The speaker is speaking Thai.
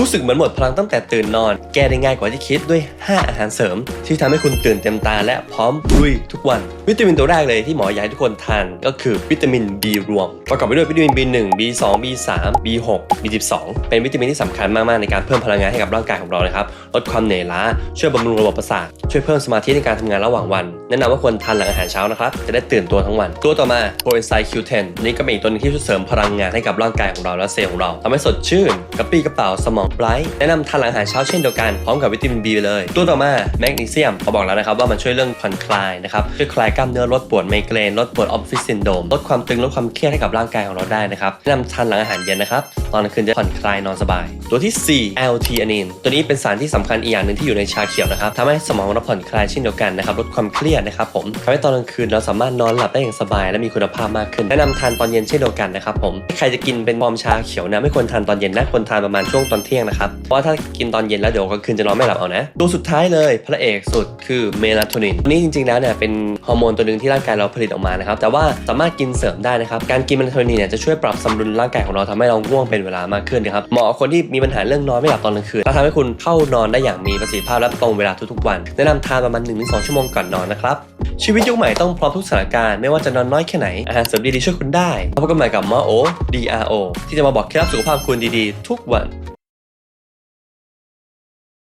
รู้สึกเหมือนหมดพลังตั้งแต่ตื่นนอน แก้ได้ง่ายกว่าที่คิดด้วย 5 อาหารเสริม ที่ทำให้คุณตื่นเต็มตาและพร้อมลุยทุกวัน วิตามินตัวแรกเลยที่หมออยากให้ทุกคนทานก็คือวิตามิน B รวม ประกอบไปด้วยวิตามิน B1 B2 B3 B6 B12 เป็นวิตามินที่สำคัญมากๆในการเพิ่มพลังงานให้กับร่างกายของเรานะครับลดความเหนื่อยล้าช่วยบำรุงระบบประสาทช่วยเพิ่มสมาธิในการทำงานระหว่างวัน แนะนำว่าควรทานหลังอาหารเช้านะครับจะได้ตื่นตัวทั้งวัน ตัวต่อมาโ o เอนไซม์ Q10 นี่ก็เป็นอีกตัวหนึงที่ช่วยเสริมพลังงานให้กับร่างกายของเราและเซลล์ของเราทำให้สดชื่นกระปี้กระเป๋าสมองไบรท์แนะนำทานหลังอาหารเช้าเช่นเดียวกัน พร้อมกับวิตามิน B ไปเลย ตัวต่อมาแมกนีเซียมเขาบอกแล้วนะครับว่ามันช่วยเรื่องผ่อนคลายนะครับช่วยคลายกล้ามเนื้อลดปวดไมเกรนลดปวดออฟฟิศซินโดมลดความตึงลดความเครียดให้กับร่างกายของเราได้นะครับแนะนำทานหลังอาหารเย็นนะครับตอนกลางคืนจะผ่อนคลายนอนสบาย ตัวที่ 4 L-T อ n นินตัวนี้เป็นสารที่สำคัญอีกอย่างหนึ่งที่อยู่ในชาเขียวนะครับทำให้สมองเราผ่อนคลายเช่นเดียวกันนะครับลดความเครียดนะครับผมทำให้ตอนกลางคืนเราสามารถนอนหลับได้อย่างสบาย และมีคุณภาพมากขึ้นแนะนำทานตอนเย็นเช่นเดียวกันนะครับผมใครจะกินเป็นฟอมชาเขียวนะไม่ควรทานตอนเย็นนะควรทานประมาณช่วงตอนเที่ยงนะครับ เพราะถ้ากินตอนเย็นแล้วเดี๋ยวกลางคืนจะนอนไม่หลับเอานะ ตัวสุดท้ายเลยพระเอกสุดคือเมลาโทนินตัวนี้จริงๆแล้วเนี่ยเป็นฮอร์โมนตัวหนึ่งที่ร่างกายเราผลิตออกมานะครับแต่ว่าสามารถกินเสริมได้นะครับการกินเมลาโทนินเนี่ยจะช่วยปรับสมดุลร่างกายของเราทำให้เราง่วงเป็นเวลามากขึ้นนะครับเหมาะกับคนที่มีปัญหาเรื่องนอนไม่หลับตอนกลางคืนและทำให้คุณเข้านอนได้อย่างมีประสิทธิภาพและตรงเวลาทุกๆวันแนะนำทานประมาณ1-2ชั่วโมงก่อนนอนนะครับชีวิตยุคใหม่ต้องพร้อมทุกสถานการณ์ไม่ว่าจะนอนน้อยแค่ไหนอาหารเสริมดีๆช่วยคุณได้พบกันใหม่กับหมอโอ DRO ที่จะมาบอกเคล็ดลับสุขภาพคุณดีๆ ทุกวัน